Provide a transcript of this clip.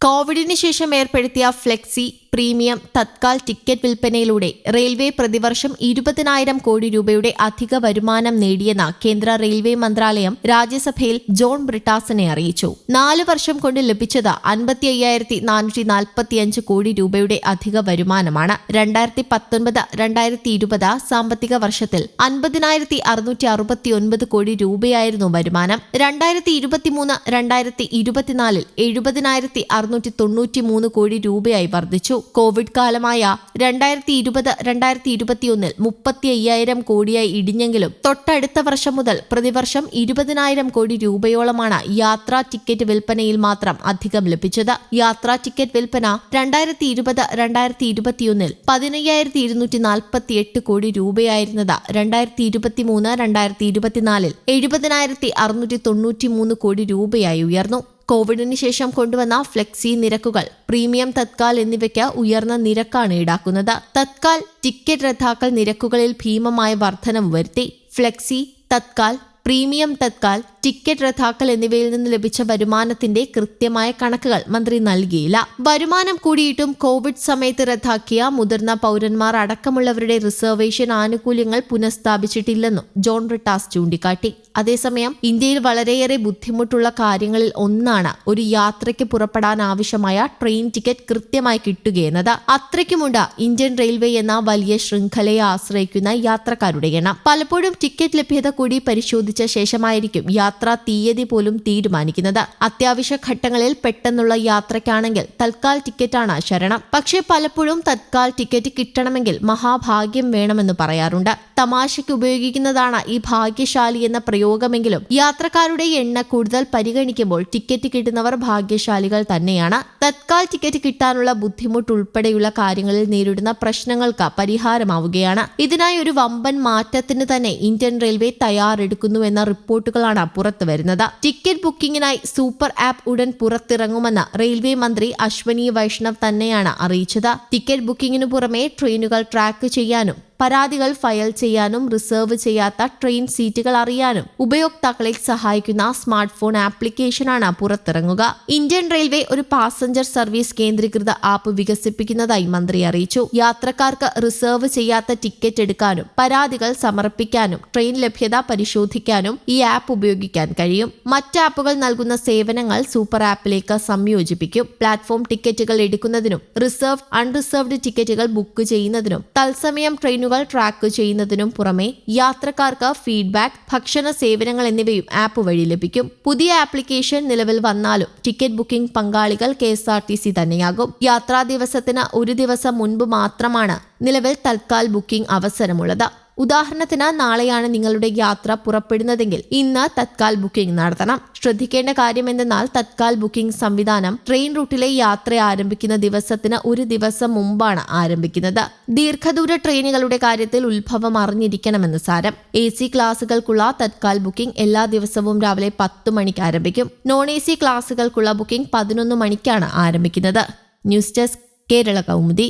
കോവിഡിന് ശേഷം ഏർപ്പെടുത്തിയ ഫ്ലെക്സി പ്രീമിയം തത്കാൽ ടിക്കറ്റ് വിൽപ്പനയിലൂടെ റെയിൽവേ പ്രതിവർഷം ഇരുപതിനായിരം കോടി രൂപയുടെ അധിക വരുമാനം നേടിയെന്ന കേന്ദ്ര റെയിൽവേ മന്ത്രാലയം രാജ്യസഭയിൽ ജോൺ ബ്രിട്ടാസിനെ അറിയിച്ചു. നാല് വർഷം കൊണ്ട് ലഭിച്ചത് അൻപത്തി അയ്യായിരത്തി നാനൂറ്റി നാൽപ്പത്തിയഞ്ച് കോടി രൂപയുടെ അധിക വരുമാനമാണ്. രണ്ടായിരത്തി പത്തൊൻപത് രണ്ടായിരത്തി ഇരുപത് സാമ്പത്തിക വർഷത്തിൽ അൻപതിനായിരത്തി അറുന്നൂറ്റി അറുപത്തിയൊൻപത് കോടി രൂപയായിരുന്നു വരുമാനം. രണ്ടായിരത്തി ഇരുപത്തിമൂന്ന് രണ്ടായിരത്തി ഇരുപത്തിനാലിൽ എഴുപതിനായിരത്തി അറുന്നൂറ്റി തൊണ്ണൂറ്റി മൂന്ന് കോടി രൂപയായി വർദ്ധിച്ചു. കോവിഡ് കാലമായ രണ്ടായിരത്തി ഇരുപത് രണ്ടായിരത്തി ഇരുപത്തിയൊന്നിൽ മുപ്പത്തി അയ്യായിരം കോടിയായി ഇടിഞ്ഞെങ്കിലും തൊട്ടടുത്ത വർഷം മുതൽ പ്രതിവർഷം ഇരുപതിനായിരം കോടി രൂപയോളമാണ് യാത്രാ ടിക്കറ്റ് വിൽപ്പനയിൽ മാത്രം അധികം ലഭിച്ചത്. യാത്രാ ടിക്കറ്റ് വിൽപ്പന രണ്ടായിരത്തി ഇരുപത് രണ്ടായിരത്തി ഇരുപത്തിയൊന്നിൽ പതിനയ്യായിരത്തി ഇരുന്നൂറ്റി നാൽപ്പത്തി എട്ട് കോടി രൂപയായിരുന്നത്. രണ്ടായിരത്തി ഇരുപത്തി മൂന്ന് രണ്ടായിരത്തി ഇരുപത്തിനാലിൽ എഴുപതിനായിരത്തി അറുന്നൂറ്റി തൊണ്ണൂറ്റി മൂന്ന് കോടി രൂപയായി ഉയർന്നു. കോവിഡിന് ശേഷം കൊണ്ടുവന്ന ഫ്ലെക്സി നിരക്കുകൾ പ്രീമിയം തത്കാൽ എന്നിവയ്ക്ക് ഉയർന്ന നിരക്കാണ് ഈടാക്കുന്നത്. തത്കാൽ ടിക്കറ്റ് റദ്ദാക്കൽ നിരക്കുകളിൽ ഭീമമായ വർധനവ് വരുത്തി. Flexi tatkal premium tatkal ticket റദ്ദാക്കൽ എന്നിവയിൽ നിന്ന് ലഭിച്ച വരുമാനത്തിന്റെ കൃത്യമായ കണക്കുകൾ മന്ത്രി നൽകിയില്ല. വരുമാനം കൂടിയിട്ടും കോവിഡ് സമയത്ത് റദ്ദാക്കിയ മുതിർന്ന പൗരന്മാർ അടക്കമുള്ളവരുടെ റിസർവേഷൻ ആനുകൂല്യങ്ങൾ പുനഃസ്ഥാപിച്ചിട്ടില്ലെന്നും ജോൺ റിട്ടാസ് ചൂണ്ടിക്കാട്ടി. അതേസമയം ഇന്ത്യയിൽ വളരെയേറെ ബുദ്ധിമുട്ടുള്ള കാര്യങ്ങളിൽ ഒന്നാണ് ഒരു യാത്രയ്ക്ക് പുറപ്പെടാൻ ആവശ്യമായ ട്രെയിൻ ടിക്കറ്റ് കൃത്യമായി കിട്ടുകയെന്നത്. അത്രയ്ക്കുമുണ്ട് ഇന്ത്യൻ റെയിൽവേ എന്ന വലിയ ശൃംഖലയെ ആശ്രയിക്കുന്ന യാത്രക്കാരുടെ എണ്ണം. പലപ്പോഴും ടിക്കറ്റ് ലഭ്യത കൂടി പരിശോധിച്ച ശേഷമായിരിക്കും യാത്രാ തീയതി പോലും തീരുമാനിക്കുന്നത്. അത്യാവശ്യ ഘട്ടങ്ങളിൽ പെട്ടെന്നുള്ള യാത്രയ്ക്കാണെങ്കിൽ തൽക്കാൽ ടിക്കറ്റാണ് ശരണം. പക്ഷേ പലപ്പോഴും തത്കാൽ ടിക്കറ്റ് കിട്ടണമെങ്കിൽ മഹാഭാഗ്യം വേണമെന്ന് പറയാറുണ്ട്. തമാശയ്ക്ക് ഉപയോഗിക്കുന്നതാണ് ഈ ഭാഗ്യശാലി എന്ന പ്രയോഗമെങ്കിലും യാത്രക്കാരുടെ എണ്ണ കൂടുതൽ പരിഗണിക്കുമ്പോൾ ടിക്കറ്റ് കിട്ടുന്നവർ ഭാഗ്യശാലികൾ തന്നെയാണ്. തത്കാൽ ടിക്കറ്റ് കിട്ടാനുള്ള ബുദ്ധിമുട്ട് ഉൾപ്പെടെയുള്ള കാര്യങ്ങളിൽ നേരിടുന്ന പ്രശ്നങ്ങൾക്ക് പരിഹാരമാവുകയാണ്. ഇതിനായി ഒരു വമ്പൻ മാറ്റത്തിന് തന്നെ ഇന്ത്യൻ റെയിൽവേ തയ്യാറെടുക്കുന്നുവെന്ന റിപ്പോർട്ടുകളാണ് പുറത്തു വരുന്നത്. ടിക്കറ്റ് ബുക്കിംഗിനായി സൂപ്പർ ആപ്പ് ഉടൻ പുറത്തിറങ്ങുമെന്ന് റെയിൽവേ മന്ത്രി അശ്വനി വൈഷ്ണവ് തന്നെയാണ് അറിയിച്ചത്. ടിക്കറ്റ് ബുക്കിംഗിനു പുറമെ ട്രെയിനുകൾ ട്രാക്ക് ചെയ്യാനും പരാതികൾ ഫയൽ ചെയ്യാനും റിസർവ് ചെയ്യാത്ത ട്രെയിൻ സീറ്റുകൾ അറിയാനും ഉപയോക്താക്കളെ സഹായിക്കുന്ന സ്മാർട്ട് ഫോൺ ആപ്ലിക്കേഷനാണ് പുറത്തിറങ്ങുക. ഇന്ത്യൻ റെയിൽവേ ഒരു പാസഞ്ചർ സർവീസ് കേന്ദ്രീകൃത ആപ്പ് വികസിപ്പിക്കുന്നതായി മന്ത്രി അറിയിച്ചു. യാത്രക്കാർക്ക് റിസർവ് ചെയ്യാത്ത ടിക്കറ്റ് എടുക്കാനും പരാതികൾ സമർപ്പിക്കാനും ട്രെയിൻ ലഭ്യത പരിശോധിക്കാനും ഈ ആപ്പ് ഉപയോഗിക്കാൻ കഴിയും. മറ്റ് ആപ്പുകൾ നൽകുന്ന സേവനങ്ങൾ സൂപ്പർ ആപ്പിലേക്ക് സംയോജിപ്പിക്കും. പ്ലാറ്റ്ഫോം ടിക്കറ്റുകൾ എടുക്കുന്നതിനും റിസർവ് അൺറിസർവ്ഡ് ടിക്കറ്റുകൾ ബുക്ക് ചെയ്യുന്നതിനും തത്സമയം ട്രെയിനുകൾ ട്രാക്ക് ചെയ്യുന്നതിനും പുറമെ യാത്രക്കാർക്ക് ഫീഡ്ബാക്ക് ഭക്ഷണ സേവനങ്ങൾ എന്നിവയും ആപ്പ് വഴി ലഭിക്കും. പുതിയ ആപ്ലിക്കേഷൻ നിലവിൽ വന്നാലും ടിക്കറ്റ് ബുക്കിംഗ് പങ്കാളികൾ K S R T C തന്നെയാകും. യാത്രാ ദിവസത്തിന് ഒരു ദിവസം മുൻപ് മാത്രമാണ് നിലവിൽ തൽക്കാൽ ബുക്കിംഗ് അവസരമുള്ളത്. ഉദാഹരണത്തിന് നാളെയാണ് നിങ്ങളുടെ യാത്ര പുറപ്പെടുന്നതെങ്കിൽ ഇന്ന് തത്കാൽ ബുക്കിംഗ് നടത്തണം. ശ്രദ്ധിക്കേണ്ട കാര്യം എന്തെന്നാൽ തത്കാൽ ബുക്കിംഗ് സംവിധാനം ട്രെയിൻ റൂട്ടിലെ യാത്ര ആരംഭിക്കുന്ന ദിവസത്തിന് ഒരു ദിവസം മുമ്പാണ് ആരംഭിക്കുന്നത്. ദീർഘദൂര ട്രെയിനുകളുടെ കാര്യത്തിൽ ഉത്ഭവം അറിഞ്ഞിരിക്കണമെന്ന് സാരം. എ സി ക്ലാസുകൾക്കുള്ള തത്കാൽ ബുക്കിംഗ് എല്ലാ ദിവസവും രാവിലെ പത്ത് മണിക്ക് ആരംഭിക്കും. നോൺ എ സി ക്ലാസുകൾക്കുള്ള ബുക്കിംഗ് പതിനൊന്ന് മണിക്കാണ് ആരംഭിക്കുന്നത്. News desk Kerala Kaumudi.